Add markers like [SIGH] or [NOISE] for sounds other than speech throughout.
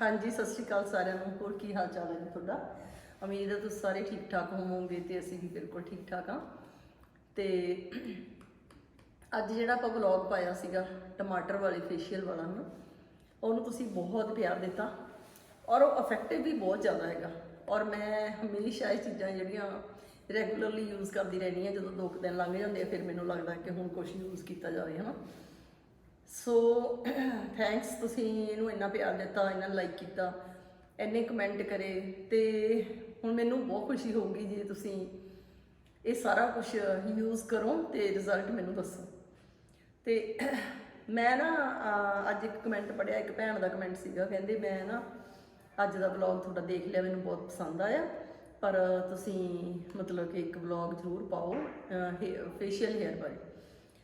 ਹਾਂਜੀ, ਸਤਿ ਸ਼੍ਰੀ ਅਕਾਲ ਸਾਰਿਆਂ ਨੂੰ। ਹੋਰ ਕੀ ਹਾਲ ਚਾਲ ਹੈ ਜੀ ਤੁਹਾਡਾ? ਉਮੀਦ ਹੈ ਤੁਸੀਂ ਸਾਰੇ ਠੀਕ ਠਾਕ ਹੋਵੋਗੇ ਤੇ ਅਸੀਂ ਵੀ ਬਿਲਕੁਲ ਠੀਕ ਠਾਕ ਹਾਂ। ਤੇ ਅੱਜ ਜਿਹੜਾ ਆਪਾਂ ਵਲੌਗ ਪਾਇਆ ਸੀਗਾ, ਟਮਾਟਰ ਵਾਲੀ ਫੇਸ਼ੀਅਲ ਵਾਲਾ ਨਾ, ਉਹਨੂੰ ਤੁਸੀਂ ਬਹੁਤ ਪਿਆਰ ਦਿੱਤਾ ਔਰ ਉਹ ਇਫੈਕਟਿਵ ਵੀ ਬਹੁਤ ਜ਼ਿਆਦਾ ਹੈਗਾ। ਔਰ ਮੈਂ ਹਮੇਸ਼ਾ ਇਹ ਚੀਜ਼ਾਂ ਜਿਹੜੀਆਂ ਰੈਗੂਲਰਲੀ ਯੂਜ਼ ਕਰਦੀ ਰਹਿੰਦੀ ਹਾਂ, ਜਦੋਂ ਦੋ ਕੁ ਦਿਨ ਲੰਘ ਜਾਂਦੇ ਆ, ਫਿਰ ਮੈਨੂੰ ਲੱਗਦਾ ਕਿ ਹੁਣ ਕੁਝ ਯੂਜ਼ ਕੀਤਾ ਜਾਵੇ, ਹਨਾ? ਸੋ ਥੈਂਕਸ [CLEARS THROAT] ਤੁਸੀਂ ਇਹਨੂੰ ਇੰਨਾ ਪਿਆਰ ਦਿੱਤਾ, ਇੰਨਾ ਲਾਈਕ ਕੀਤਾ, ਇੰਨੇ ਕਮੈਂਟ ਕਰੇ ਤੇ ਹੁਣ ਮੈਨੂੰ ਬਹੁਤ ਖੁਸ਼ੀ ਹੋਊਗੀ ਜੇ ਤੁਸੀਂ ਇਹ ਸਾਰਾ ਕੁਝ ਯੂਜ਼ ਕਰੋ ਤੇ ਰਿਜ਼ਲਟ ਮੈਨੂੰ ਦੱਸੋ। ਤੇ [CLEARS THROAT] ਮੈਂ ਨਾ ਅੱਜ ਇੱਕ ਕਮੈਂਟ ਪੜਿਆ ਇੱਕ ਭੈਣ ਦਾ ਕਮੈਂਟ ਸੀਗਾ, ਕਹਿੰਦੇ ਮੈਂ ਨਾ ਅੱਜ ਦਾ ਵਲੌਗ ਤੁਹਾਡਾ ਦੇਖ ਲਿਆ, ਮੈਨੂੰ ਬਹੁਤ ਪਸੰਦ ਆਇਆ, ਪਰ ਤੁਸੀਂ ਮਤਲਬ ਕਿ ਇੱਕ ਵਲੌਗ ਜ਼ਰੂਰ ਪਾਓ ਫੇਸ਼ੀਅਲ ਹੇਅਰ ਬਾਰੇ।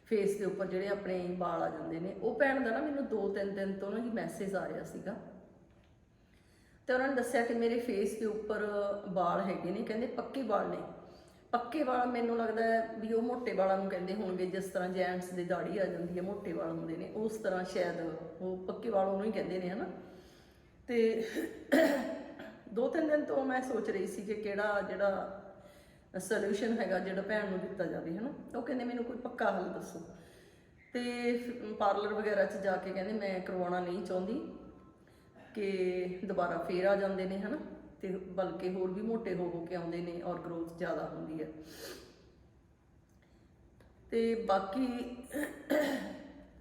ਫੇਸ ਦੇ ਉੱਪਰ ਜਿਹੜੇ ਆਪਣੇ ਵਾਲ ਆ ਜਾਂਦੇ ਨੇ, ਉਹ ਭੈਣ ਦਾ ਨਾ ਮੈਨੂੰ 2-3 ਦਿਨ ਤੋਂ ਨਾ ਹੀ ਮੈਸੇਜ ਆ ਰਿਹਾ ਸੀਗਾ। ਤੇ ਉਹਨਾਂ ਨੇ ਦੱਸਿਆ ਕਿ ਮੇਰੇ ਫੇਸ ਦੇ ਉੱਪਰ ਵਾਲ ਹੈਗੇ ਨੇ, ਕਹਿੰਦੇ ਪੱਕੇ ਵਾਲ ਨੇ। ਪੱਕੇ ਵਾਲ ਮੈਨੂੰ ਲੱਗਦਾ ਵੀ ਉਹ ਮੋਟੇ ਵਾਲਾਂ ਨੂੰ ਕਹਿੰਦੇ ਹੋਣਗੇ, ਜਿਸ ਤਰ੍ਹਾਂ ਜੈਂਟਸ ਦੇ ਦਾੜੀ ਆ ਜਾਂਦੀ ਹੈ ਮੋਟੇ ਵਾਲ ਹੁੰਦੇ ਨੇ, ਉਸ ਤਰ੍ਹਾਂ ਸ਼ਾਇਦ ਉਹ ਪੱਕੇ ਵਾਲ ਉਹਨੂੰ ਹੀ ਕਹਿੰਦੇ ਨੇ, ਹਨਾ। ਤੇ ਦੋ ਤਿੰਨ ਦਿਨ ਤੋਂ ਮੈਂ ਸੋਚ ਰਹੀ ਸੀ ਕਿ ਕਿਹੜਾ ਜਿਹੜਾ ਸੋਲੂਸ਼ਨ ਹੈਗਾ ਜਿਹੜਾ ਭੈਣ ਨੂੰ ਦਿੱਤਾ ਜਾਵੇ, ਹਨਾ? ਉਹ ਕਹਿੰਦੇ ਮੈਨੂੰ ਕੋਈ ਪੱਕਾ ਹੱਲ ਦੱਸੋ। ਤੇ ਪਾਰਲਰ ਵਗੈਰਾ 'ਚ ਜਾ ਕੇ ਕਹਿੰਦੇ ਮੈਂ ਕਰਵਾਉਣਾ ਨਹੀਂ ਚਾਹੁੰਦੀ ਕਿ ਦੁਬਾਰਾ ਫੇਰ ਆ ਜਾਂਦੇ ਨੇ, ਹਨਾ? ਤੇ ਬਲਕਿ ਹੋਰ ਵੀ ਮੋਟੇ ਹੋ ਹੋ ਕੇ ਆਉਂਦੇ ਨੇ ਔਰ ਗਰੋਥ ਜ਼ਿਆਦਾ ਹੁੰਦੀ ਹੈ। ਤੇ ਬਾਕੀ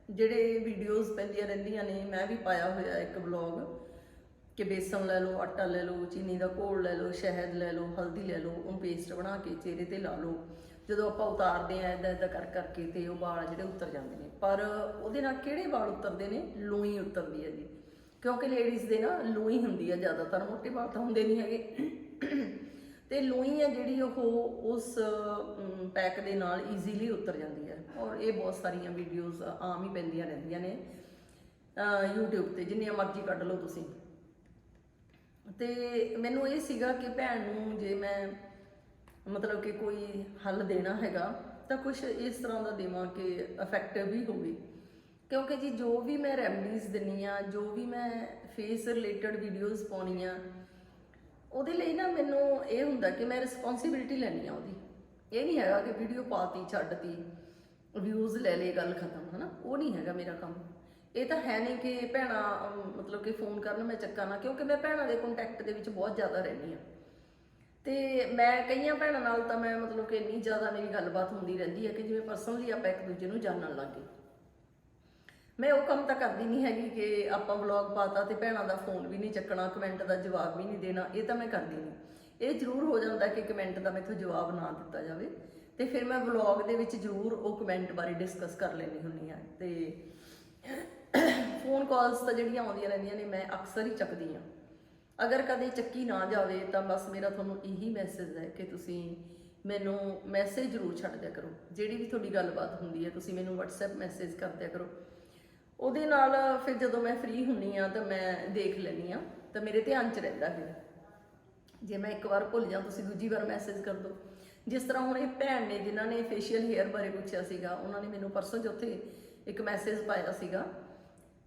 ਜਿਹੜੇ ਵੀਡੀਓਜ਼ ਪੈਂਦੀਆਂ ਰਹਿੰਦੀਆਂ ਨੇ, ਮੈਂ ਵੀ ਪਾਇਆ ਹੋਇਆ ਇੱਕ ਵਲੌਗ ਕਿ ਬੇਸਨ ਲੈ ਲਓ, ਆਟਾ ਲੈ ਲਓ, ਚੀਨੀ ਦਾ ਘੋਲ ਲੈ ਲਓ, ਸ਼ਹਿਦ ਲੈ ਲਓ, ਹਲਦੀ ਲੈ ਲਓ, ਉਹਨੂੰ ਪੇਸਟ ਬਣਾ ਕੇ ਚਿਹਰੇ ਤੇ ਲਾ ਲਓ। ਜਦੋਂ ਆਪਾਂ ਉਤਾਰਦੇ ਆ ਇਦਾਂ ਇਦਾਂ ਕਰ ਕਰਕੇ ਤੇ ਉਹ ਵਾਲ ਜਿਹੜੇ ਉਤਰ ਜਾਂਦੇ ਨੇ। ਪਰ ਉਹਦੇ ਨਾਲ ਕਿਹੜੇ ਵਾਲ ਉਤਰਦੇ ਨੇ? ਲੂਈ ਉਤਰਦੀ ਹੈ ਜੀ। ਕਿਉਂਕਿ ਲੇਡੀਜ਼ ਦੇ ਨਾ ਲੂਈ ਹੁੰਦੀ ਆ ਜ਼ਿਆਦਾਤਰ, ਮੋਟੇ ਵਾਲ ਤਾਂ ਹੁੰਦੇ ਨਹੀਂ ਹੈਗੇ। ਤੇ ਲੂਈ ਹੈ ਜਿਹੜੀ ਉਹ ਉਸ ਪੈਕ ਦੇ ਨਾਲ ਈਜ਼ੀਲੀ ਉਤਰ ਜਾਂਦੀ ਹੈ। ਔਰ ਇਹ ਬਹੁਤ ਸਾਰੀਆਂ ਵੀਡੀਓਜ਼ ਆਮ ਹੀ ਪੈਂਦੀਆਂ ਰਹਿੰਦੀਆਂ ਨੇ। ਅਹ, YouTube ਤੇ ਜਿੰਨੀਆਂ ਮਰਜ਼ੀ ਕੱਢ ਲਓ ਤੁਸੀਂ। ਤੇ ਮੈਨੂੰ ਇਹ ਸੀਗਾ ਕਿ ਭੈਣ ਨੂੰ ਜੇ ਮੈਂ ਮਤਲਬ ਕਿ ਕੋਈ ਹੱਲ ਦੇਣਾ ਹੈਗਾ, ਤਾਂ ਕੁਝ ਇਸ ਤਰ੍ਹਾਂ ਦਾ ਦੇਵਾਂ ਕਿ ਇਫੈਕਟਿਵ ਵੀ ਹੋਵੇ। ਕਿਉਂਕਿ ਜੀ ਜੋ ਵੀ ਮੈਂ ਰੈਮਡੀਜ਼ ਦਿੰਨੀ ਆ, ਜੋ ਵੀ ਮੈਂ ਫੇਸ ਰਿਲੇਟਡ ਵੀਡੀਓਜ਼ ਪਾਉਣੀ ਆ ਉਹਦੇ ਲਈ ਨਾ ਮੈਨੂੰ ਇਹ ਹੁੰਦਾ ਕਿ ਮੈਂ ਰਿਸਪੌਂਸਿਬਿਲਟੀ ਲੈਣੀ ਆ ਉਹਦੀ। ਇਹ ਨਹੀਂ ਹੈਗਾ ਕਿ ਵੀਡੀਓ ਪਾਤੀ, ਛੱਡਤੀ ਵਿਊਜ਼ ਲੈ ਲਏ, ਗੱਲ ਖਤਮ, ਹਨਾ? ਉਹ ਨਹੀਂ ਹੈਗਾ ਮੇਰਾ ਕੰਮ। ਇਹ ਤਾਂ ਹੈ ਨਹੀਂ ਕਿ ਭੈਣਾ ਮਤਲਬ ਕਿ ਫੋਨ ਕਰਨ ਮੈਂ ਚੱਕਾਂ ਨਾ, ਕਿਉਂਕਿ ਮੈਂ ਭੈਣਾਂ ਦੇ ਕੰਟੈਕਟ ਦੇ ਵਿੱਚ ਬਹੁਤ ਜ਼ਿਆਦਾ ਰਹਿੰਦੀ ਆ ਤੇ ਮੈਂ ਕਈਆਂ ਭੈਣਾਂ ਨਾਲ ਤਾਂ ਮੈਂ ਮਤਲਬ ਕਿ ਇੰਨੀ ਜ਼ਿਆਦਾ ਮੇਰੀ ਗੱਲਬਾਤ ਹੁੰਦੀ ਰਹਿੰਦੀ ਹੈ ਕਿ ਜਿਵੇਂ ਪਰਸਨਲੀ ਆਪਾਂ ਇੱਕ ਦੂਜੇ ਨੂੰ ਜਾਣਨ ਲੱਗ ਗਏ। ਮੈਂ ਉਹ ਕੰਮ ਤਾਂ ਕਰਦੀ ਨਹੀਂ ਹੈਗੀ ਕਿ ਆਪਾਂ ਵਲੌਗ ਪਾਤਾ ਤੇ ਭੈਣਾਂ ਦਾ ਫੋਨ ਵੀ ਨਹੀਂ ਚੱਕਣਾ ਕਮੈਂਟ ਦਾ ਜਵਾਬ ਵੀ ਨਹੀਂ ਦੇਣਾ, ਇਹ ਤਾਂ ਮੈਂ ਕਰਦੀ ਨਹੀਂ। ਇਹ ਜ਼ਰੂਰ ਹੋ ਜਾਂਦਾ ਕਿ ਕਮੈਂਟ ਦਾ ਮੈਥੋਂ ਜਵਾਬ ਨਾ ਦਿੱਤਾ ਜਾਵੇ। ਤੇ ਫਿਰ ਮੈਂ ਵਲੌਗ ਦੇ ਵਿੱਚ ਜ਼ਰੂਰ ਉਹ ਕਮੈਂਟ ਬਾਰੇ ਡਿਸਕਸ ਕਰ ਲੈਣੀ ਹੁੰਨੀ ਆ ਤੇ ਫੋਨ ਕਾਲਸ ਤਾਂ ਜਿਹੜੀਆਂ ਆਉਂਦੀਆਂ ਰਹਿੰਦੀਆਂ ਨੇ, ਮੈਂ ਅਕਸਰ ਹੀ ਚੱਕਦੀ ਆ ਅਗਰ ਕਦੇ ਚੱਕੀ ਨਾ ਜਾਵੇ, ਤਾਂ ਬਸ ਮੇਰਾ ਤੁਹਾਨੂੰ ਇਹੀ ਮੈਸੇਜ ਹੈ ਕਿ ਤੁਸੀਂ ਮੈਨੂੰ ਮੈਸੇਜ ਜ਼ਰੂਰ ਛੱਡ ਦਿਆ ਕਰੋ। ਜਿਹੜੀ ਵੀ ਤੁਹਾਡੀ ਗੱਲਬਾਤ ਹੁੰਦੀ ਹੈ, ਤੁਸੀਂ ਮੈਨੂੰ WhatsApp ਮੈਸੇਜ ਕਰ ਦਿਆ ਕਰੋ। ਉਹਦੇ ਨਾਲ ਫਿਰ ਜਦੋਂ ਮੈਂ ਫ੍ਰੀ ਹੁੰਨੀ ਆ ਤਾਂ ਮੈਂ ਦੇਖ ਲੈਣੀ ਆ ਤਾਂ ਮੇਰੇ ਧਿਆਨ 'ਚ ਰਹਿੰਦਾ ਫਿਰ ਜੇ ਮੈਂ ਇੱਕ ਵਾਰ ਭੁੱਲ ਜਾਂ ਤੁਸੀਂ ਦੂਜੀ ਵਾਰ ਮੈਸੇਜ ਕਰ ਦਿਓ। ਜਿਸ ਤਰ੍ਹਾਂ ਹੁਣ ਇਹ ਭੈਣ ਨੇ, ਜਿਨ੍ਹਾਂ ਨੇ ਫੇਸ਼ੀਅਲ ਹੇਅਰ ਬਾਰੇ ਪੁੱਛਿਆ ਸੀਗਾ, ਉਹਨਾਂ ਨੇ ਮੈਨੂੰ ਪਰਸੋਂ ਚ ਉੱਥੇ ਇੱਕ ਮੈਸੇਜ ਪਾਇਆ ਸੀਗਾ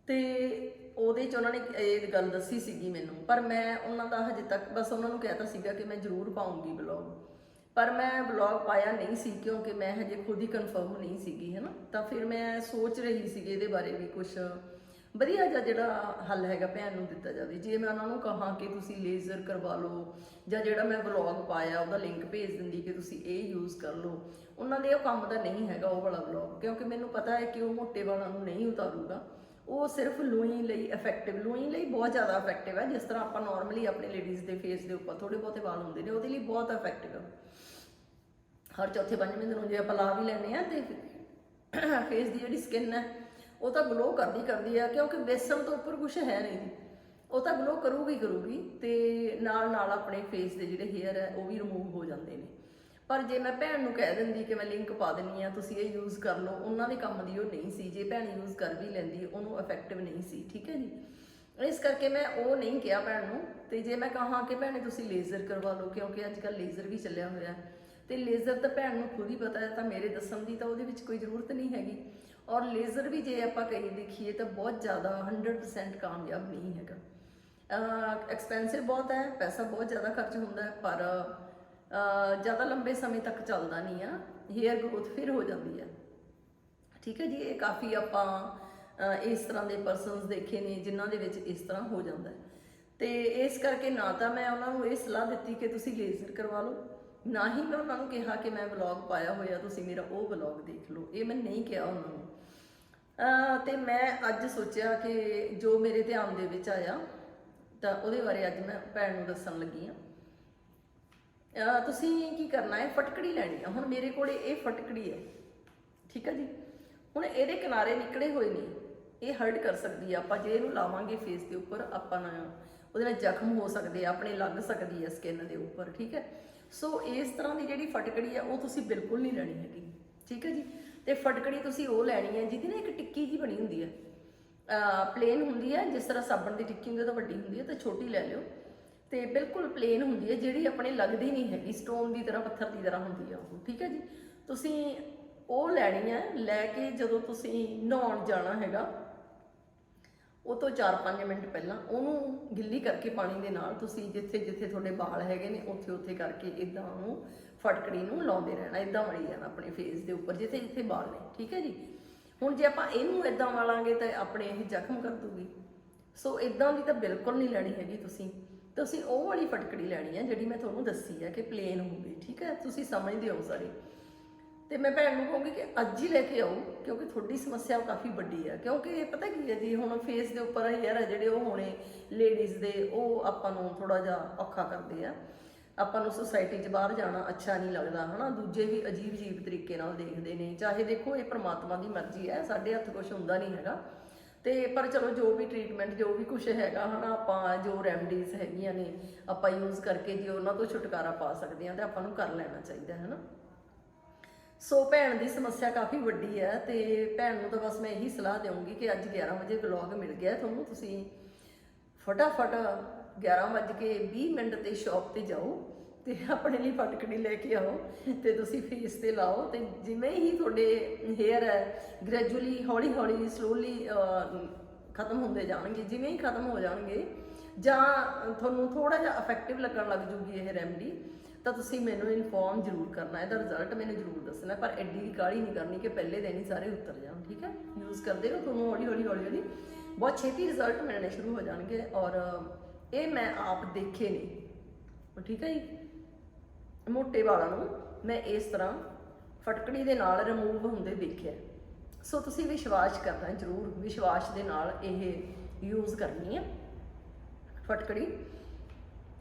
ਤੇ ਉਹਦੇ ਚ ਉਹਨਾਂ ਨੇ ਇਹ ਗੱਲ ਦੱਸੀ ਸੀਗੀ ਮੈਨੂੰ, ਪਰ ਮੈਂ ਉਹਨਾਂ ਦਾ ਹਜੇ ਤੱਕ ਬਸ ਉਹਨਾਂ ਨੂੰ ਕਹਿਤਾ ਸੀਗਾ ਕਿ ਮੈਂ ਜ਼ਰੂਰ ਪਾਉਂਗੀ ਬਲੌਗ ਪਰ ਮੈਂ ਬਲੌਗ ਪਾਇਆ ਨਹੀਂ ਸੀ ਕਿਉਂਕਿ ਮੈਂ ਹਜੇ ਖੁਦ ਹੀ ਕਨਫਰਮ ਨਹੀਂ ਸੀਗੀ ਹੈ ਨਾ ਤਾਂ ਫਿਰ ਮੈਂ ਸੋਚ ਰਹੀ ਸੀਗੀ ਇਹਦੇ ਬਾਰੇ ਵੀ ਕੁਝ ਵਧੀਆ ਜਿਹਾ ਜਿਹੜਾ ਹੱਲ ਹੈਗਾ ਭੈਣ ਨੂੰ ਦਿੱਤਾ ਜਾਵੇ। ਜੇ ਮੈਂ ਉਹਨਾਂ ਨੂੰ ਕਹਾਂ ਕਿ ਤੁਸੀਂ ਲੇਜ਼ਰ ਕਰਵਾ ਲਓ ਜਾਂ ਜਿਹੜਾ ਮੈਂ ਵਲੌਗ ਪਾਇਆ, ਉਹਦਾ ਲਿੰਕ ਭੇਜ ਦਿੰਦੀ ਕਿ ਤੁਸੀਂ ਇਹ ਯੂਜ਼ ਕਰ ਲਓ, ਉਹਨਾਂ ਦੇ ਉਹ ਕੰਮ ਦਾ ਨਹੀਂ ਹੈਗਾ ਉਹ ਵਾਲਾ ਵਲੌਗ ਕਿਉਂਕਿ ਮੈਨੂੰ ਪਤਾ ਹੈ ਕਿ ਉਹ ਮੋਟੇ ਵਾਲਾਂ ਨੂੰ ਨਹੀਂ ਉਤਾਰੂਗਾ। ਉਹ ਸਿਰਫ ਲੂਈ ਲਈ ਇਫੈਕਟਿਵ ਲੂਈ ਲਈ ਬਹੁਤ ਜ਼ਿਆਦਾ ਇਫੈਕਟਿਵ ਹੈ, ਜਿਸ ਤਰ੍ਹਾਂ ਆਪਾਂ ਨਾਰਮਲੀ ਆਪਣੇ ਲੇਡੀਜ਼ ਦੇ ਫੇਸ ਦੇ ਉੱਪਰ ਥੋੜੇ ਬਹੁਤੇ ਵਾਲ ਹੁੰਦੇ ਨੇ, ਉਹਦੇ ਲਈ ਬਹੁਤ ਇਫੈਕਟਿਵ ਹੈ ਹਰ ਚੌਥੇ ਪੰਜਵੇਂ ਦਿਨ ਜੇ ਆਪਾਂ ਲਾ ਵੀ ਲੈਨੇ ਆ ਤੇ ਫੇਸ ਦੀ ਜਿਹੜੀ ਸਕਿਨ ਹੈ, ਉਹ ਤਾਂ ਗਲੋ ਕਰਦੀ ਕਰਦੀ ਆ, ਕਿਉਂਕਿ ਬੇਸਨ ਤੋਂ ਉੱਪਰ ਕੁਝ ਹੈ ਨਹੀਂ। ਜੀ ਉਹ ਤਾਂ ਗਲੋ ਕਰੂਗੀ ਕਰੂਗੀ ਤੇ ਨਾਲ ਨਾਲ ਆਪਣੇ ਫੇਸ ਦੇ ਜਿਹੜੇ ਹੇਅਰ ਹੈ, ਉਹ ਵੀ ਰਿਮੂਵ ਹੋ ਜਾਂਦੇ ਨੇ। ਪਰ ਜੇ ਮੈਂ ਭੈਣ ਨੂੰ ਕਹਿ ਦਿੰਦੀ ਕਿ ਮੈਂ ਲਿੰਕ ਪਾ ਦਿੰਨੀ ਆ, ਤੁਸੀਂ ਇਹ ਯੂਜ਼ ਕਰ ਲਓ, ਉਹਨਾਂ ਦੇ ਕੰਮ ਦੀ ਉਹ ਨਹੀਂ ਸੀ। ਜੇ ਭੈਣ ਯੂਜ਼ ਕਰ ਵੀ ਲੈਂਦੀ, ਉਹਨੂੰ ਇਫੈਕਟਿਵ ਨਹੀਂ ਸੀ, ਠੀਕ ਹੈ ਜੀ? ਇਸ ਕਰਕੇ ਮੈਂ ਉਹ ਨਹੀਂ ਕਿਹਾ ਭੈਣ ਨੂੰ, ਤੇ ਜੇ ਮੈਂ ਕਹਾਂ ਕਿ ਭੈਣੇ ਤੁਸੀਂ ਲੇਜ਼ਰ ਕਰਵਾ ਲਓ, ਕਿਉਂਕਿ ਅੱਜ ਕੱਲ ਲੇਜ਼ਰ ਵੀ ਚੱਲਿਆ ਹੋਇਆ ਹੈ। ਤੇ ਲੇਜ਼ਰ ਤਾਂ ਭੈਣ ਨੂੰ ਖੁਦ ਹੀ ਪਤਾ ਹੈ, ਤਾਂ ਮੇਰੇ ਦੱਸਣ ਦੀ ਤਾਂ ਉਹਦੇ ਵਿੱਚ ਕੋਈ ਜ਼ਰੂਰਤ ਨਹੀਂ ਹੈਗੀ। ਔਰ ਲੇਜ਼ਰ ਵੀ ਜੇ ਆਪਾਂ ਕਹੀ ਦੇਖੀਏ ਤਾਂ ਬਹੁਤ ਜ਼ਿਆਦਾ 100% ਕਾਮਯਾਬ ਨਹੀਂ ਹੈਗਾ। ਐਕਸਪੈਂਸਿਵ ਬਹੁਤ ਹੈ, ਪੈਸਾ ਬਹੁਤ ਜ਼ਿਆਦਾ ਖਰਚ ਹੁੰਦਾ ਹੈ, ਪਰ ਜ਼ਿਆਦਾ ਲੰਬੇ ਸਮੇਂ ਤੱਕ ਚੱਲਦਾ ਨਹੀਂ ਆ ਹੇਅਰ ਗਰੋਥ ਫਿਰ ਹੋ ਜਾਂਦੀ ਹੈ ਠੀਕ ਹੈ ਜੀ ਇਹ ਕਾਫੀ ਆਪਾਂ ਇਸ ਤਰ੍ਹਾਂ ਦੇ ਪਰਸਨਸ ਦੇਖੇ ਨੇ ਜਿਨ੍ਹਾਂ ਦੇ ਵਿੱਚ ਇਸ ਤਰ੍ਹਾਂ ਹੋ ਜਾਂਦਾ ਹੈ। ਤੇ ਇਸ ਕਰਕੇ ਨਾ ਤਾਂ ਮੈਂ ਉਹਨਾਂ ਨੂੰ ਇਹ ਸਲਾਹ ਦਿੱਤੀ ਕਿ ਤੁਸੀਂ ਲੇਜ਼ਰ ਕਰਵਾ ਲਓ ਨਾ ਹੀ ਮੈਂ ਉਹਨਾਂ ਨੂੰ ਕਿਹਾ ਕਿ ਮੈਂ ਵਲੌਗ ਪਾਇਆ ਹੋਇਆ ਤੁਸੀਂ ਮੇਰਾ ਉਹ ਵਲੌਗ ਦੇਖ ਲਓ ਇਹ ਮੈਂ ਨਹੀਂ ਕਿਹਾ ਉਹਨਾਂ ਨੂੰ। ਅਹ, ਤੇ ਮੈਂ ਅੱਜ ਸੋਚਿਆ ਕਿ ਜੋ ਮੇਰੇ ਧਿਆਨ ਦੇ ਵਿੱਚ ਆਇਆ ਤਾਂ ਉਹਦੇ ਬਾਰੇ ਅੱਜ ਮੈਂ ਭੈਣ ਨੂੰ ਦੱਸਣ ਲੱਗੀ ਹਾਂ। ਤੁਸੀਂ ਕੀ ਕਰਨਾ ਹੈ? ਫਟਕੜੀ ਲੈਣੀ ਆ। ਹੁਣ ਮੇਰੇ ਕੋਲੇ ਇਹ ਫਟਕੜੀ ਹੈ। ਠੀਕ ਹੈ ਜੀ? ਹੁਣ ਇਹਦੇ ਕਿਨਾਰੇ ਨਿਕਲੇ ਹੋਏ ਨੇ। ਇਹ ਹਰਟ ਕਰ ਸਕਦੀ ਆ। ਆਪਾਂ ਜੇ ਇਹਨੂੰ ਲਾਵਾਂਗੇ ਫੇਸ ਦੇ ਉੱਪਰ, ਆਪਾਂ ਨਾ ਉਹਦੇ ਨਾਲ ਜ਼ਖਮ ਹੋ ਸਕਦੇ ਆ, ਆਪਣੇ ਲੱਗ ਸਕਦੀ ਆ ਸਕਿਨ ਦੇ ਉੱਪਰ। ਠੀਕ ਹੈ? ਸੋ ਇਸ ਤਰ੍ਹਾਂ ਦੀ ਜਿਹੜੀ ਫਟਕੜੀ ਆ, ਉਹ ਤੁਸੀਂ ਬਿਲਕੁਲ ਨਹੀਂ ਲੈਣੀ ਹੈਗੀ। ਠੀਕ ਹੈ ਜੀ? ਤੇ ਫਟਕੜੀ ਤੁਸੀਂ ਉਹ ਲੈਣੀ ਹੈ ਜਿਹਦੀ ਨਾ ਇੱਕ ਟਿੱਕੀ ਜੀ ਬਣੀ ਹੁੰਦੀ ਹੈ। ਪਲੇਨ ਹੁੰਦੀ ਹੈ। ਜਿਸ ਤਰ੍ਹਾਂ ਸਾਬਣ ਦੀ ਟਿੱਕੀ ਹੁੰਦੀ ਹੈ ਤਾਂ ਵੱਡੀ ਹੁੰਦੀ ਹੈ, ਤਾਂ ਛੋਟੀ ਲੈ ਲਿਓ। ਤੇ ਬਿਲਕੁਲ ਪਲੇਨ ਹੁੰਦੀ ਹੈ, ਜਿਹੜੀ ਆਪਣੇ ਲੱਗਦੀ ਨਹੀਂ ਹੈਗੀ ਸਟੋਨ ਦੀ ਤਰ੍ਹਾਂ, ਪੱਥਰ ਦੀ ਤਰ੍ਹਾਂ ਹੁੰਦੀ ਹੈ ਉਹ, ਠੀਕ ਹੈ ਜੀ? ਤੁਸੀਂ ਉਹ ਲੈਣੀ ਹੈ, ਲੈ ਕੇ ਜਦੋਂ ਤੁਸੀਂ ਨਹਾਉਣ ਜਾਣਾ ਹੈਗਾ, ਉਹ ਤੋਂ 4-5 ਮਿੰਟ ਪਹਿਲਾਂ ਉਹਨੂੰ ਗਿੱਲੀ ਕਰਕੇ ਪਾਣੀ ਦੇ ਨਾਲ ਤੁਸੀਂ ਜਿੱਥੇ ਜਿੱਥੇ ਤੁਹਾਡੇ ਵਾਲ ਹੈਗੇ ਨੇ, ਉੱਥੇ ਉੱਥੇ ਕਰਕੇ ਇਦਾਂ ਉਹਨੂੰ ਫਟਕੜੀ ਨੂੰ ਲਾਉਂਦੇ ਰਹਿਣਾ ਇਦਾਂ ਮੜੀ ਜਾਣਾ ਆਪਣੇ ਫੇਸ ਦੇ ਉੱਪਰ, ਜਿੱਥੇ ਜਿੱਥੇ ਵਾਲ ਨੇ, ਠੀਕ ਹੈ ਜੀ? ਹੁਣ ਜੇ ਆਪਾਂ ਇਹਨੂੰ ਇਦਾਂ ਵਾਲਾਂਗੇ ਤਾਂ ਆਪਣੇ ਇਹ ਜ਼ਖਮ ਕਰ ਦੂਗੀ। ਸੋ ਇਦਾਂ ਦੀ ਤਾਂ ਬਿਲਕੁਲ ਨਹੀਂ ਲੈਣੀ ਹੈਗੀ ਤੁਸੀਂ। ਤੁਸੀਂ ਉਹ ਵਾਲੀ ਫਟਕੜੀ ਲੈਣੀ ਹੈ ਜਿਹੜੀ ਮੈਂ ਤੁਹਾਨੂੰ ਦੱਸੀ ਹੈ ਕਿ ਪਲੇਨ ਹੋਊਗੀ, ਠੀਕ ਹੈ? ਤੁਸੀਂ ਸਮਝਦੇ ਹੋ ਸਾਰੇ। ਤੇ ਮੈਂ ਭੈਣ ਨੂੰ ਕਹੂੰਗੀ ਕਿ ਅੱਜ ਹੀ ਲੈ ਕੇ ਆਓ, ਕਿਉਂਕਿ ਤੁਹਾਡੀ ਸਮੱਸਿਆ ਕਾਫੀ ਵੱਡੀ ਹੈ ਕਿਉਂਕਿ ਇਹ ਪਤਾ ਕੀ ਹੈ ਜੀ, ਹੁਣ ਫੇਸ ਦੇ ਉੱਪਰ ਹੇਅਰ ਆ ਜਿਹੜੇ ਉਹ ਹੋਣੇ ਲੇਡੀਜ਼ ਦੇ, ਉਹ ਆਪਾਂ ਨੂੰ ਥੋੜਾ ਜਿਹਾ ਔਖਾ ਕਰਦੇ ਆ। ਆਪਾਂ ਨੂੰ ਸੁਸਾਇਟੀ 'ਚ ਬਾਹਰ ਜਾਣਾ ਅੱਛਾ ਨਹੀਂ ਲੱਗਦਾ, ਹਨਾ? ਦੂਜੇ ਵੀ ਅਜੀਬ-ਅਜੀਬ ਤਰੀਕੇ ਨਾਲ ਦੇਖਦੇ ਨੇ। ਚਾਹੇ ਦੇਖੋ, ਇਹ ਪ੍ਰਮਾਤਮਾ ਦੀ ਮਰਜ਼ੀ ਹੈ, ਸਾਡੇ ਹੱਥ ਕੁਝ ਹੁੰਦਾ ਨਹੀਂ ਹੈਗਾ। ਤੇ ਪਰ ਚਲੋ ਜੋ ਵੀ ਟ੍ਰੀਟਮੈਂਟ ਜੋ ਵੀ ਕੁਝ ਹੈਗਾ ਹਨਾ, ਆਪਾਂ ਜੋ ਰੈਮਡੀਜ਼ ਹੈਗੀਆਂ ਨੇ, ਆਪਾਂ ਯੂਜ਼ ਕਰਕੇ ਜੇ ਉਹਨਾਂ ਤੋਂ ਛੁਟਕਾਰਾ ਪਾ ਸਕਦੇ ਹਾਂ, ਤੇ ਆਪਾਂ ਨੂੰ ਕਰ ਲੈਣਾ ਚਾਹੀਦਾ ਹੈ ਨਾ ਸੋ ਭੈਣ ਦੀ ਸਮੱਸਿਆ ਕਾਫੀ ਵੱਡੀ ਹੈ ਤੇ ਭੈਣ ਨੂੰ ਤਾਂ ਬਸ ਮੈਂ ਇਹੀ ਸਲਾਹ ਦੇਵਾਂਗੀ ਕਿ ਅੱਜ 11 ਵਜੇ ਵਲੌਗ ਮਿਲ ਗਿਆ ਤੁਹਾਨੂੰ, ਤੁਸੀਂ ਫਟਾਫਟ 11 ਵੱਜ ਕੇ 20 ਮਿੰਟ ਤੇ ਸ਼ਾਪ ਤੇ ਜਾਓ। ਤੇ ਆਪਣੇ ਲਈ ਫਟਕੜੀ ਲੈ ਕੇ ਆਓ ਤੇ ਤੁਸੀਂ ਫੇਸ ਤੇ ਲਾਓ ਤੇ ਜਿਵੇਂ ਹੀ ਤੁਹਾਡੇ ਹੇਅਰ ਹੈ ਗ੍ਰੈਜੂਅਲੀ ਹੌਲੀ ਹੌਲੀ ਸਲੋਲੀ ਖਤਮ ਹੁੰਦੇ ਜਾਣਗੇ, ਜਿਵੇਂ ਹੀ ਖਤਮ ਹੋ ਜਾਣਗੇ, ਜਾਂ ਤੁਹਾਨੂੰ ਥੋੜਾ ਜਿਹਾ ਇਫੈਕਟਿਵ ਲੱਗਣ ਲੱਗ ਜੂਗੀ ਇਹ ਰੈਮਡੀ ਤਾਂ ਤੁਸੀਂ ਮੈਨੂੰ ਇਨਫੋਰਮ ਜ਼ਰੂਰ ਕਰਨਾ, ਇਹਦਾ ਰਿਜ਼ਲਟ ਮੈਨੂੰ ਜ਼ਰੂਰ ਦੱਸਣਾ, ਪਰ ਐਡੀ ਵੀ ਕਾਹਲੀ ਨਹੀਂ ਕਰਨੀ ਕਿ ਪਹਿਲੇ ਦਿਨ ਹੀ ਸਾਰੇ ਉਤਰ ਜਾਣ, ਠੀਕ ਹੈ? ਯੂਜ਼ ਕਰਦੇ ਰਹੋ ਤੁਹਾਨੂੰ ਹੌਲੀ ਹੌਲੀ ਹੌਲੀ ਹੌਲੀ, ਬਹੁਤ ਛੇਤੀ ਰਿਜ਼ਲਟ ਮਿਲਣੇ ਸ਼ੁਰੂ ਹੋ ਜਾਣਗੇ ਔਰ ਇਹ ਮੈਂ ਆਪ ਦੇਖੇ ਨੇ, ਠੀਕ ਹੈ ਜੀ? ਮੋਟੇ ਵਾਲਾਂ ਨੂੰ ਮੈਂ ਇਸ ਤਰ੍ਹਾਂ ਫਟਕੜੀ ਦੇ ਨਾਲ ਰਿਮੂਵ ਹੁੰਦੇ ਦੇਖਿਆ। ਸੋ ਤੁਸੀਂ ਵਿਸ਼ਵਾਸ ਕਰਨਾ, ਜ਼ਰੂਰ ਵਿਸ਼ਵਾਸ ਦੇ ਨਾਲ ਇਹ ਯੂਜ਼ ਕਰਨੀ ਹੈ ਫਟਕੜੀ।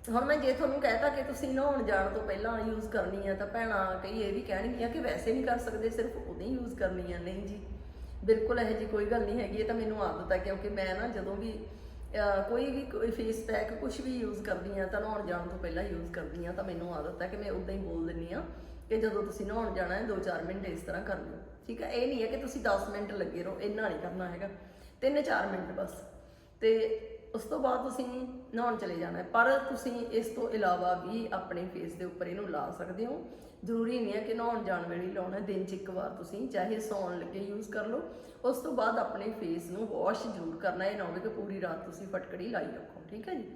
ਹੁਣ ਮੈਂ ਜੇ ਤੁਹਾਨੂੰ ਕਹਿਤਾ ਕਿ ਤੁਸੀਂ ਨਹਾਉਣ ਜਾਣ ਤੋਂ ਪਹਿਲਾਂ ਯੂਜ਼ ਕਰਨੀ ਹੈ ਤਾਂ ਭੈਣਾਂ ਕਈ ਇਹ ਵੀ ਕਹਿਣਗੀਆਂ ਕਿ ਵੈਸੇ ਨਹੀਂ ਕਰ ਸਕਦੇ, ਸਿਰਫ ਉਦੋਂ ਹੀ ਯੂਜ਼ ਕਰਨੀ ਹੈ ਨਹੀਂ ਜੀ। ਬਿਲਕੁਲ ਇਹੋ ਜੀ ਕੋਈ ਗੱਲ ਨਹੀਂ ਹੈਗੀ, ਇਹ ਤਾਂ ਮੈਨੂੰ ਆਦਤ ਹੈ ਕਿਉਂਕਿ ਮੈਂ ਨਾ ਜਦੋਂ ਵੀ ਕੋਈ ਵੀ ਕੋਈ ਫੇਸ ਪੈਕ ਕੁਝ ਵੀ ਯੂਜ਼ ਕਰਦੀ ਆ ਤਾਂ ਨਹਾਉਣ ਜਾਣ ਤੋਂ ਪਹਿਲਾਂ ਯੂਜ਼ ਕਰਦੀ ਆ ਤਾਂ ਮੈਨੂੰ ਆਦਤ ਹੈ ਕਿ ਮੈਂ ਉਦਾਂ ਹੀ ਬੋਲ ਦਿੰਨੀ ਆ ਕਿ ਜਦੋਂ ਤੁਸੀਂ ਨਹਾਉਣ ਜਾਣਾ ਹੈ 2-4 ਮਿੰਟ ਇਸ ਤਰ੍ਹਾਂ ਕਰ ਲਓ। ਠੀਕ ਹੈ? ਇਹ ਨਹੀਂ ਹੈ ਕਿ ਤੁਸੀਂ 10 ਮਿੰਟ ਲੱਗੇ ਰਹੋ, ਇੰਨਾ ਨਹੀਂ ਕਰਨਾ ਹੈਗਾ। 3-4 ਮਿੰਟ ਬਸ। ਤੇ ਉਸ ਤੋਂ ਬਾਅਦ ਤੁਸੀਂ ਨਹਾਉਣ ਚਲੇ ਜਾਣਾ ਪਰ ਤੁਸੀਂ ਇਸ ਤੋਂ ਇਲਾਵਾ ਵੀ ਆਪਣੇ ਫੇਸ ਦੇ ਉੱਪਰ ਇਹਨੂੰ ਲਾ ਸਕਦੇ ਹੋ। ਜ਼ਰੂਰੀ ਨਹੀਂ ਹੈ ਕਿ ਨਹਾਉਣ ਜਾਣ ਵੇਲੇ ਲਾਉਣਾ, ਦਿਨ 'ਚ ਇੱਕ ਵਾਰ ਤੁਸੀਂ ਚਾਹੇ ਸੌਣ ਲੱਗੇ ਯੂਜ਼ ਕਰ ਲਓ। ਉਸ ਤੋਂ ਬਾਅਦ ਆਪਣੇ ਫੇਸ ਨੂੰ ਵਾਸ਼ ਜ਼ਰੂਰ ਕਰਨਾ, ਇਹ ਨਾ ਹੋਵੇ ਕਿ ਪੂਰੀ ਰਾਤ ਤੁਸੀਂ ਫਟਕੜੀ ਲਾਈ ਰੱਖੋ, ਠੀਕ ਹੈ ਜੀ?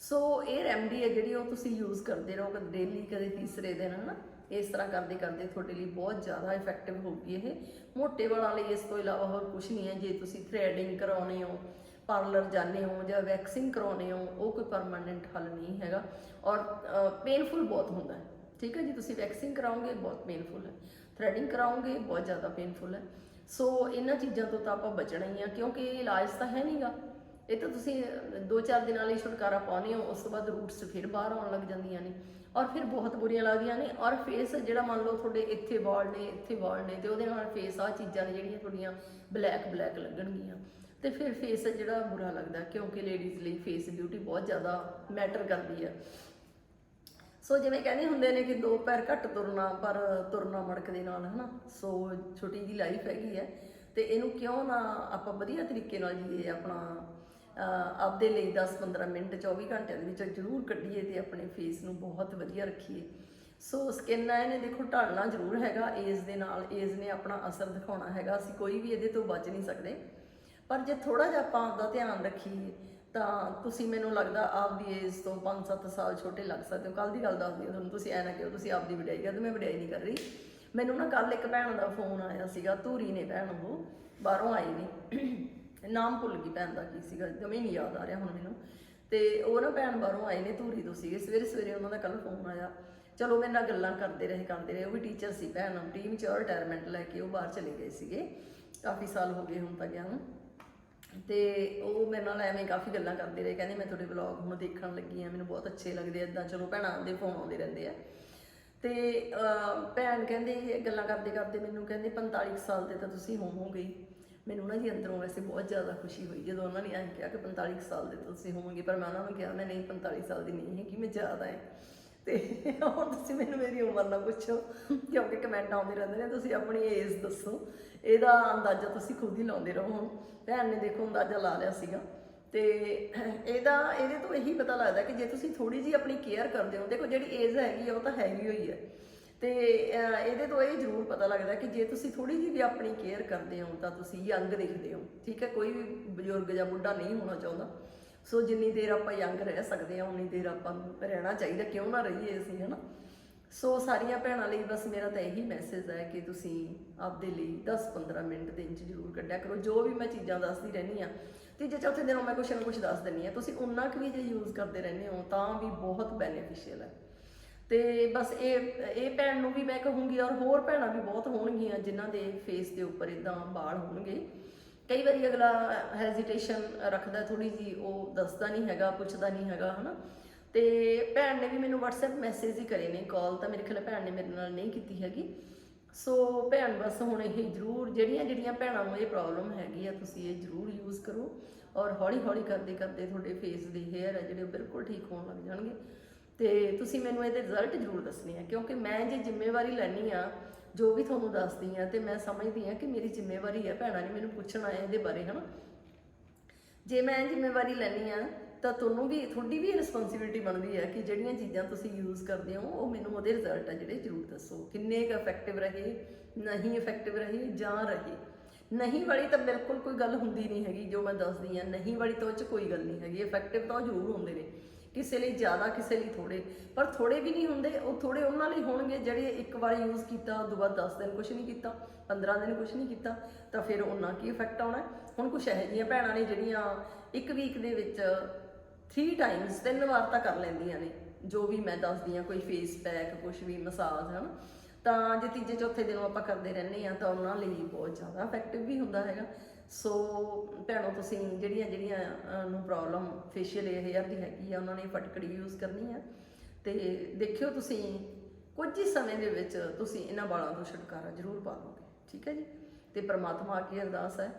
ਸੋ ਇਹ ਰੈਮਡੀ ਹੈ ਜਿਹੜੀ ਉਹ ਤੁਸੀਂ ਯੂਜ਼ ਕਰਦੇ ਰਹੋ, ਕਦੇ ਡੇਲੀ ਕਦੇ ਤੀਸਰੇ ਦਿਨ, ਹਨਾ? ਇਸ ਤਰ੍ਹਾਂ ਕਰਦੇ ਕਰਦੇ ਤੁਹਾਡੇ ਲਈ ਬਹੁਤ ਜ਼ਿਆਦਾ ਇਫੈਕਟਿਵ ਹੋਊਗੀ ਇਹ। ਮੋਟੇ ਵਾਲਾਂ ਲਈ ਇਸ ਤੋਂ ਇਲਾਵਾ ਹੋਰ ਕੁਝ ਨਹੀਂ ਹੈ। ਜੇ ਤੁਸੀਂ ਥ੍ਰੈਡਿੰਗ ਕਰਾਉਣੇ ਹੋ ਪਾਰਲਰ ਜਾਂਦੇ ਹੋ ਜਾਂ ਵੈਕਸਿੰਗ ਕਰਾਉਣੇ ਹੋ, ਉਹ ਕੋਈ ਪਰਮਾਨੈਂਟ ਹੱਲ ਨਹੀਂ ਹੈਗਾ। ਔਰ ਪੇਨਫੁਲ ਬਹੁਤ ਹੁੰਦਾ ਹੈ। ਠੀਕ ਹੈ ਜੀ, ਤੁਸੀਂ ਵੈਕਸਿੰਗ ਕਰਾਓਗੇ, ਬਹੁਤ ਪੇਨਫੁਲ ਹੈ। ਥ੍ਰੈਡਿੰਗ ਕਰਾਓਗੇ, ਬਹੁਤ ਜ਼ਿਆਦਾ ਪੇਨਫੁਲ ਹੈ। ਸੋ ਇਹਨਾਂ ਚੀਜ਼ਾਂ ਤੋਂ ਤਾਂ ਆਪਾਂ ਬਚਣਾ ਹੀ ਆ, ਕਿਉਂਕਿ ਇਹ ਇਲਾਜ ਤਾਂ ਹੈ ਨਹੀਂਗਾ ਇਹ ਤਾਂ ਤੁਸੀਂ 2-4 ਦਿਨਾਂ ਲਈ ਛੁਟਕਾਰਾ ਪਾਉਂਦੇ ਹੋ, ਉਸ ਤੋਂ ਬਾਅਦ ਰੂਟਸ ਫਿਰ ਬਾਹਰ ਆਉਣ ਲੱਗ ਜਾਂਦੀਆਂ ਨੇ। ਔਰ ਫਿਰ ਬਹੁਤ ਬੁਰੀਆਂ ਲੱਗਦੀਆਂ ਨੇ। ਔਰ ਫੇਸ ਜਿਹੜਾ ਮੰਨ ਲਓ ਤੁਹਾਡੇ ਇੱਥੇ ਵਾਲ ਨੇ, ਇੱਥੇ ਵਾਲ ਨੇ, ਤੇ ਉਹਦੇ ਨਾਲ ਫੇਸ ਆ ਚੀਜ਼ਾਂ ਨੇ ਜਿਹੜੀਆਂ ਤੁਹਾਡੀਆਂ ਬਲੈਕ ਬਲੈਕ ਲੱਗਣਗੀਆਂ। ਤੇ ਫਿਰ ਫੇਸ ਜਿਹੜਾ ਬੁਰਾ ਲੱਗਦਾ, ਕਿਉਂਕਿ ਲੇਡੀਜ਼ ਲਈ ਫੇਸ ਬਿਊਟੀ ਬਹੁਤ ਜ਼ਿਆਦਾ ਮੈਟਰ ਕਰਦੀ ਹੈ। ਸੋ ਜਿਵੇਂ ਕਹਿੰਦੇ ਹੁੰਦੇ ਨੇ ਕਿ ਦੋ ਪੈਰ ਘੱਟ ਤੁਰਨਾ, ਪਰ ਤੁਰਨਾ ਮੜਕ ਦੇ ਨਾਲ, ਹਨਾ? ਸੋ ਛੋਟੀ ਜੀ ਲਾਈਫ ਹੈਗੀ ਹੈ। ਤੇ ਇਹਨੂੰ ਕਿਉਂ ਨਾ ਆਪਾਂ ਵਧੀਆ ਤਰੀਕੇ ਨਾਲ ਜੀਏ, ਆਪਣਾ ਆਪਦੇ ਲਈ 10-15 ਮਿੰਟ 24 ਘੰਟਿਆਂ ਦੇ ਵਿੱਚ ਜ਼ਰੂਰ ਕੱਢੀਏ ਤੇ ਆਪਣੇ ਫੇਸ ਨੂੰ ਬਹੁਤ ਵਧੀਆ ਰੱਖੀਏ। ਸੋ ਸਕਿਨ ਆ ਇਹਨੇ, ਦੇਖੋ, ਢਲਣਾ ਜ਼ਰੂਰ ਹੈਗਾ ਏਜ ਦੇ ਨਾਲ ਏਜ ਨੇ ਆਪਣਾ ਅਸਰ ਦਿਖਾਉਣਾ ਹੈਗਾ। ਅਸੀਂ ਕੋਈ ਵੀ ਇਹਦੇ ਤੋਂ ਬਚ ਨਹੀਂ ਸਕਦੇ। ਪਰ ਜੇ ਥੋੜਾ ਜਿਹਾ ਆਪਾਂ ਆਪਦਾ ਧਿਆਨ ਰੱਖੀਏ ਤਾਂ ਤੁਸੀਂ ਮੈਨੂੰ ਲੱਗਦਾ ਆਪਦੀ ਏਜ ਤੋਂ 5-7 ਸਾਲ ਛੋਟੇ ਲੱਗ ਸਕਦੇ ਹੋ। ਕੱਲ ਦੀ ਗੱਲ ਦੱਸਦੀ ਹਾਂ ਤੁਹਾਨੂੰ, ਤੁਸੀਂ ਐ ਨਾ ਕਿਉਂ ਤੁਸੀਂ ਆਪਦੀ ਵਡਿਆਈ ਕਰਦੇ, ਮੈਂ ਵਡਿਆਈ ਨਹੀਂ ਕਰ ਰਹੀ। ਮੈਨੂੰ ਨਾ ਕੱਲ ਇੱਕ ਭੈਣ ਦਾ ਫੋਨ ਆਇਆ ਸੀਗਾ, ਧੂਰੀ ਨੇ ਭੈਣ ਉਹ, ਬਾਹਰੋਂ ਆਈ ਨੇ। ਨਾਮ ਭੁੱਲ ਗਈ ਭੈਣ ਦਾ ਕੀ ਸੀਗਾ, ਜਮੇ ਨਹੀਂ ਯਾਦ ਆ ਰਿਹਾ ਹੁਣ ਮੈਨੂੰ। ਤੇ ਉਹ ਨਾ ਭੈਣ ਬਾਹਰੋਂ ਆਏ ਨੇ ਧੂਰੀ ਤੋਂ ਸੀਗੇ, ਸਵੇਰੇ ਸਵੇਰੇ ਉਹਨਾਂ ਦਾ ਕੱਲ ਫੋਨ ਆਇਆ। ਚਲੋ ਮੇਰੇ ਨਾਲ ਗੱਲਾਂ ਕਰਦੇ ਰਹੇ ਕਰਦੇ ਰਹੇ, ਉਹ ਵੀ ਟੀਚਰ ਸੀ ਭੈਣ ਟੀਮ ਚ ਰਿਟਾਇਰਮੈਂਟ ਲੈ ਕੇ ਉਹ ਬਾਹਰ ਚਲੇ ਗਏ ਸੀਗੇ। ਕਾਫੀ ਸਾਲ ਹੋ ਗਏ ਹੁਣ ਤਾਂ ਗਿਆ ਨੂੰ। ਤੇ ਉਹ ਮੇਰੇ ਨਾਲ ਐਵੇਂ ਕਾਫੀ ਗੱਲਾਂ ਕਰਦੇ ਰਹੇ, ਕਹਿੰਦੇ ਮੈਂ ਤੁਹਾਡੇ ਵਲੌਗ ਹੁਣ ਦੇਖਣ ਲੱਗੀ ਆ ਮੈਨੂੰ ਬਹੁਤ ਅੱਛੇ ਲੱਗਦੇ ਆ ਇਦਾਂ ਚਲੋ ਭੈਣਾਂ ਦੇ ਫੋਨ ਆਉਂਦੇ ਰਹਿੰਦੇ ਆ। ਤੇ ਭੈਣ ਕਹਿੰਦੇ ਇਹ ਗੱਲਾਂ ਕਰਦੇ ਕਰਦੇ ਮੈਨੂੰ ਕਹਿੰਦੇ 45 ਕੁ ਸਾਲ ਦੇ ਤਾਂ ਤੁਸੀਂ ਹੋਵੋਗੇ ਮੈਨੂੰ ਨਾ ਜੀ ਅੰਦਰੋਂ ਵੈਸੇ ਬਹੁਤ ਜ਼ਿਆਦਾ ਖੁਸ਼ੀ ਹੋਈ ਜਦੋਂ ਉਹਨਾਂ ਨੇ ਐਂ ਕਿਹਾ ਕਿ 45 ਕੁ ਸਾਲ ਦੇ ਤੁਸੀਂ ਹੋਵੋਗੇ, ਪਰ ਮੈਂ ਉਹਨਾਂ ਨੂੰ ਕਿਹਾ, ਮੈਂ ਨਹੀਂ 45 ਸਾਲ ਦੀ ਨਹੀਂ ਹੈਗੀ, ਮੈਂ ਜ਼ਿਆਦਾ ਹੈ। ਤੇ ਹੁਣ ਤੁਸੀਂ ਮੈਨੂੰ ਮੇਰੀ ਉਮਰ ਨਾ ਪੁੱਛੋ, ਕਿਉਂਕਿ ਕਮੈਂਟ ਆਉਂਦੇ ਰਹਿੰਦੇ ਨੇ, ਤੁਸੀਂ ਆਪਣੀ ਏਜ ਦੱਸੋ। ਇਹਦਾ ਅੰਦਾਜ਼ਾ ਤੁਸੀਂ ਖੁਦ ਹੀ ਲਾਉਂਦੇ ਰਹੋ ਹੁਣ। ਭੈਣ ਨੇ ਦੇਖੋ ਅੰਦਾਜ਼ਾ ਲਾ ਲਿਆ ਸੀਗਾ। ਤੇ ਇਹਦਾ, ਇਹਦੇ ਤੋਂ ਇਹੀ ਪਤਾ ਲੱਗਦਾ ਕਿ ਜੇ ਤੁਸੀਂ ਥੋੜੀ ਜੀ ਆਪਣੀ ਕੇਅਰ ਕਰਦੇ ਹੋ, ਦੇਖੋ ਜਿਹੜੀ ਏਜ ਹੈਗੀ ਆ, ਉਹ ਤਾਂ ਹੈਗੀ ਹੋਈ ਹੈ ਤੇ ਇਹਦੇ ਤੋਂ ਇਹ ਜ਼ਰੂਰ ਪਤਾ ਲੱਗਦਾ ਕਿ ਜੇ ਤੁਸੀਂ ਥੋੜੀ ਜੀ ਵੀ ਆਪਣੀ ਕੇਅਰ ਕਰਦੇ ਹੋ, ਤਾਂ ਤੁਸੀਂ ਯੰਗ ਦਿਖਦੇ ਹੋ। ਠੀਕ ਹੈ, ਕੋਈ ਵੀ ਬਜ਼ੁਰਗ ਜਾਂ ਬੁੱਢਾ ਨਹੀਂ ਹੋਣਾ ਚਾਹੁੰਦਾ। ਸੋ ਜਿੰਨੀ ਦੇਰ ਆਪਾਂ ਯੰਗ ਰਹਿ ਸਕਦੇ ਹਾਂ, ਉਨੀ ਦੇਰ ਆਪਾਂ ਨੂੰ ਰਹਿਣਾ ਚਾਹੀਦਾ, ਕਿਉਂ ਨਾ ਰਹੀਏ ਅਸੀਂ, ਹਨਾ? ਸੋ ਸਾਰੀਆਂ ਭੈਣਾਂ ਲਈ ਬਸ ਮੇਰਾ ਤਾਂ ਇਹੀ ਮੈਸੇਜ ਹੈ ਕਿ ਤੁਸੀਂ ਆਪਦੇ ਲਈ 10-15 ਮਿੰਟ ਦਿਨ 'ਚ ਜ਼ਰੂਰ ਕੱਢਿਆ ਕਰੋ, ਜੋ ਵੀ ਮੈਂ ਚੀਜ਼ਾਂ ਦੱਸਦੀ ਰਹਿੰਦੀ ਆ ਤੀਜੇ ਚੌਥੇ ਦਿਨੋਂ ਮੈਂ ਕੁਛ ਨਾ ਕੁਛ ਦੱਸ ਦਿੰਦੀ ਆ ਤੁਸੀਂ ਉਨਾ ਕੁ ਵੀ ਜੇ ਯੂਜ਼ ਕਰਦੇ ਰਹਿੰਦੇ ਹੋ, ਤਾਂ ਵੀ ਬਹੁਤ ਬੈਨੀਫੀਸ਼ੀਅਲ ਹੈ। ਤੇ ਬਸ ਇਹ ਇਹ ਭੈਣ ਨੂੰ ਵੀ ਮੈਂ ਕਹੂੰਗੀ ਔਰ ਹੋਰ ਭੈਣਾਂ ਵੀ ਬਹੁਤ ਹੋਣਗੀਆਂ, ਜਿਨ੍ਹਾਂ ਦੇ ਫੇਸ ਦੇ ਉੱਪਰ ਇਦਾਂ ਵਾਲ ਹੋਣਗੇ। ਕਈ ਵਾਰੀ ਅਗਲਾ ਹੈਜ਼ਿਟੇਸ਼ਨ ਰੱਖਦਾ ਥੋੜੀ ਜੀ ਉਹ ਦੱਸਦਾ ਨਹੀਂ ਹੈਗਾ, ਪੁੱਛਦਾ ਨਹੀਂ ਹੈਗਾ, ਹਨਾ? ਤੇ ਭੈਣ ਨੇ ਵੀ ਮੈਨੂੰ WhatsApp ਮੈਸੇਜ ਹੀ ਕਰੇ ਨੇ ਕਾਲ ਤਾਂ ਮੇਰੇ ਖਿਆਲ ਭੈਣ ਨੇ ਮੇਰੇ ਨਾਲ ਨਹੀਂ ਕੀਤੀ ਹੈਗੀ। ਸੋ ਭੈਣ, ਬਸ ਹੁਣ ਇਹ ਜ਼ਰੂਰ, ਜਿਹੜੀਆਂ ਜਿਹੜੀਆਂ ਭੈਣਾਂ ਨੂੰ ਇਹ ਪ੍ਰੋਬਲਮ ਹੈਗੀ ਆ, ਤੁਸੀਂ ਇਹ ਜ਼ਰੂਰ ਯੂਜ਼ ਕਰੋ ਔਰ ਹੌਲੀ ਹੌਲੀ ਕਰਦੇ ਕਰਦੇ ਤੁਹਾਡੇ ਫੇਸ ਦੇ ਹੇਅਰ ਆ ਜਿਹੜੇ ਉਹ ਬਿਲਕੁਲ ਠੀਕ ਹੋਣ ਲੱਗ ਜਾਣਗੇ। ਤੇ ਤੁਸੀਂ ਮੈਨੂੰ ਇਹਦੇ ਰਿਜ਼ਲਟ ਜ਼ਰੂਰ ਦੱਸਣੇ ਆ, ਕਿਉਂਕਿ ਮੈਂ ਜੇ ਜ਼ਿੰਮੇਵਾਰੀ ਲੈਣੀ ਆ ਜੋ ਵੀ ਤੁਹਾਨੂੰ ਦੱਸਦੀ ਆ ਤੇ ਮੈਂ ਸਮਝਦੀ ਆ ਕਿ ਮੇਰੀ ਜ਼ਿੰਮੇਵਾਰੀ ਹੈ ਭੈਣਾਂ ਨੇ ਮੈਨੂੰ ਪੁੱਛਣਾ ਹੈ ਇਹਦੇ ਬਾਰੇ, ਹਨਾ? ਜੇ ਮੈਂ ਜ਼ਿੰਮੇਵਾਰੀ ਲੈਣੀ ਆ ਤਾਂ ਤੁਹਾਨੂੰ ਵੀ, ਤੁਹਾਡੀ ਵੀ ਰਿਸਪੌਂਸਿਬਿਲਟੀ ਬਣਦੀ ਹੈ ਕਿ ਜਿਹੜੀਆਂ ਚੀਜ਼ਾਂ ਤੁਸੀਂ ਯੂਜ਼ ਕਰਦੇ ਹੋ, ਉਹ ਮੈਨੂੰ ਉਹਦੇ ਰਿਜ਼ਲਟ ਆ ਜਿਹੜੇ ਜ਼ਰੂਰ ਦੱਸੋ। ਕਿੰਨੇ ਕੁ ਇਫੈਕਟਿਵ ਰਹੇ, ਨਹੀਂ ਇਫੈਕਟਿਵ ਰਹੇ, ਜਾਂ ਰਹੇ? ਨਹੀਂ ਵਾਲੀ ਤਾਂ ਬਿਲਕੁਲ ਕੋਈ ਗੱਲ ਹੁੰਦੀ ਨਹੀਂ ਹੈਗੀ, ਜੋ ਮੈਂ ਦੱਸਦੀ ਆ ਨਹੀਂ ਵਾਲੀ ਤਾਂ ਉਹ 'ਚ ਕੋਈ ਗੱਲ ਨਹੀਂ ਹੈਗੀ। ਇਫੈਕਟਿਵ ਤਾਂ ਉਹ ਜ਼ਰੂਰ ਹੁੰਦੇ ਨੇ। ਕਿਸੇ ਲਈ ਜ਼ਿਆਦਾ, ਕਿਸੇ ਲਈ ਥੋੜੇ ਪਰ ਥੋੜੇ ਵੀ ਨਹੀਂ ਹੁੰਦੇ, ਉਹ ਥੋੜੇ ਉਹਨਾਂ ਲਈ ਹੋਣਗੇ ਜਿਹੜੇ ਇੱਕ ਵਾਰ ਯੂਜ਼ ਕੀਤਾ ਉਸ ਤੋਂ ਬਾਅਦ 10 ਦਿਨ ਕੁਝ ਨਹੀਂ ਕੀਤਾ 15 ਦਿਨ ਕੁਝ ਨਹੀਂ ਕੀਤਾ, ਤਾਂ ਫਿਰ ਉਹਨਾਂ ਕੀ ਇਫੈਕਟ ਆਉਣਾ? ਹੁਣ ਕੁਝ ਇਹੋ ਜਿਹੀਆਂ ਭੈਣਾਂ ਨੇ ਜਿਹੜੀਆਂ ਇੱਕ ਵੀਕ ਦੇ ਵਿੱਚ 3 ਟਾਈਮਸ ਤਿੰਨ ਵਾਰ ਤਾਂ ਕਰ ਲੈਂਦੀਆਂ ਨੇ, ਜੋ ਵੀ ਮੈਂ ਦੱਸਦੀ ਆ ਕੋਈ ਫੇਸ ਪੈਕ ਕੁਝ ਵੀ ਮਸਾਜ ਹਨ। ਤਾਂ ਜੇ ਤੀਜੇ, ਚੌਥੇ ਦਿਨੋਂ ਆਪਾਂ ਕਰਦੇ ਰਹਿੰਦੇ ਆ ਤਾਂ ਉਹਨਾਂ ਲਈ ਬਹੁਤ ਜ਼ਿਆਦਾ ਇਫੈਕਟਿਵ ਵੀ ਹੁੰਦਾ ਹੈਗਾ। ਸੋ ਭੈਣੋ, ਤੁਸੀਂ ਜਿਹੜੀਆਂ ਜਿਹੜੀਆਂ ਨੂੰ ਪ੍ਰੋਬਲਮ ਫੇਸ਼ੀਅਲ ਹੇਅਰ ਦੀ ਹੈਗੀ ਆ, ਉਹਨਾਂ ਨੇ ਫਟਕੜੀ ਯੂਜ਼ ਕਰਨੀ ਆ। ਤੇ ਦੇਖਿਓ ਤੁਸੀਂ, ਕੁਝ ਹੀ ਸਮੇਂ ਦੇ ਵਿੱਚ ਤੁਸੀਂ ਇਹਨਾਂ ਵਾਲਾਂ ਤੋਂ ਛੁਟਕਾਰਾ ਜ਼ਰੂਰ ਪਾ ਲਓਗੇ, ਠੀਕ ਹੈ ਜੀ? ਤੇ ਪ੍ਰਮਾਤਮਾ ਅੱਗੇ ਅਰਦਾਸ ਹੈ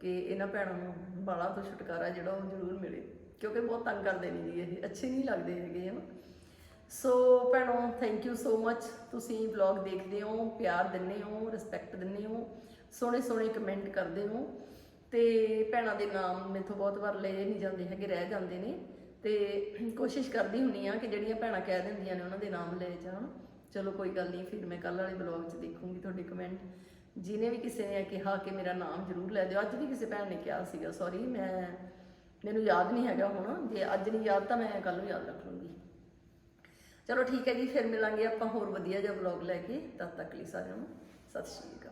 ਕਿ ਇਹਨਾਂ ਭੈਣਾਂ ਨੂੰ ਵਾਲਾਂ ਤੋਂ ਛੁਟਕਾਰਾ ਜਿਹੜਾ ਉਹ ਜ਼ਰੂਰ ਮਿਲੇ, ਕਿਉਂਕਿ ਬਹੁਤ ਤੰਗ ਕਰਦੇ ਨੇ ਜੀ ਇਹ, ਅੱਛੇ ਨਹੀਂ ਲੱਗਦੇ ਹੈਗੇ, ਹਨ? ਸੋ ਭੈਣੋ ਥੈਂਕ ਯੂ ਸੋ ਮੱਚ ਤੁਸੀਂ ਵਲੌਗ ਦੇਖਦੇ ਹੋ, ਪਿਆਰ ਦਿੰਦੇ ਹੋ ਰਿਸਪੈਕਟ ਦਿੰਦੇ ਹੋ, ਸੋਹਣੇ ਸੋਹਣੇ ਕਮੈਂਟ ਕਰਦੇ ਹੋ। ਤੇ ਭੈਣਾਂ ਦੇ ਨਾਮ ਮੈਥੋਂ ਬਹੁਤ ਵਾਰ ਲਏ ਨਹੀਂ ਜਾਂਦੇ ਹੈਗੇ, ਰਹਿ ਜਾਂਦੇ ਨੇ। ਤੇ ਕੋਸ਼ਿਸ਼ ਕਰਦੀ ਹੁੰਨੀ ਆ ਕਿ ਜਿਹੜੀਆਂ ਭੈਣਾਂ ਕਹਿ ਦਿੰਦੀਆਂ ਨੇ ਉਹਨਾਂ ਦੇ ਨਾਮ ਲਏ ਜਾਣ। ਚਲੋ ਕੋਈ ਗੱਲ ਨਹੀਂ, ਫਿਰ ਮੈਂ ਕੱਲ ਵਾਲੇ ਵਲੌਗ 'ਚ ਦੇਖੂੰਗੀ ਤੁਹਾਡੇ ਕਮੈਂਟ ਜਿਨੇ ਵੀ ਕਿਸੇ ਨੇ ਕਿਹਾ ਕਿ ਮੇਰਾ ਨਾਮ ਜ਼ਰੂਰ ਲੈ ਦਿਓ। ਅੱਜ ਵੀ ਕਿਸੇ ਭੈਣ ਨੇ ਕਿਹਾ ਸੀਗਾ ਸੌਰੀ ਮੈਂ, ਮੈਨੂੰ ਯਾਦ ਨਹੀਂ ਹੈਗਾ ਹੁਣ। ਜੇ ਅੱਜ ਨਹੀਂ ਯਾਦ ਤਾਂ ਮੈਂ ਕੱਲ ਨੂੰ ਯਾਦ ਰੱਖ ਲੂੰਗੀ ਚਲੋ ਠੀਕ ਹੈ ਜੀ, ਫਿਰ ਮਿਲਾਂਗੇ ਆਪਾਂ ਹੋਰ ਵਧੀਆ ਜਿਹਾ ਵਲੌਗ ਲੈ ਕੇ। ਤਦ ਤੱਕ ਲਈ ਸਾਰਿਆਂ ਨੂੰ ਸਤਿ ਸ਼੍ਰੀ ਅਕਾਲ।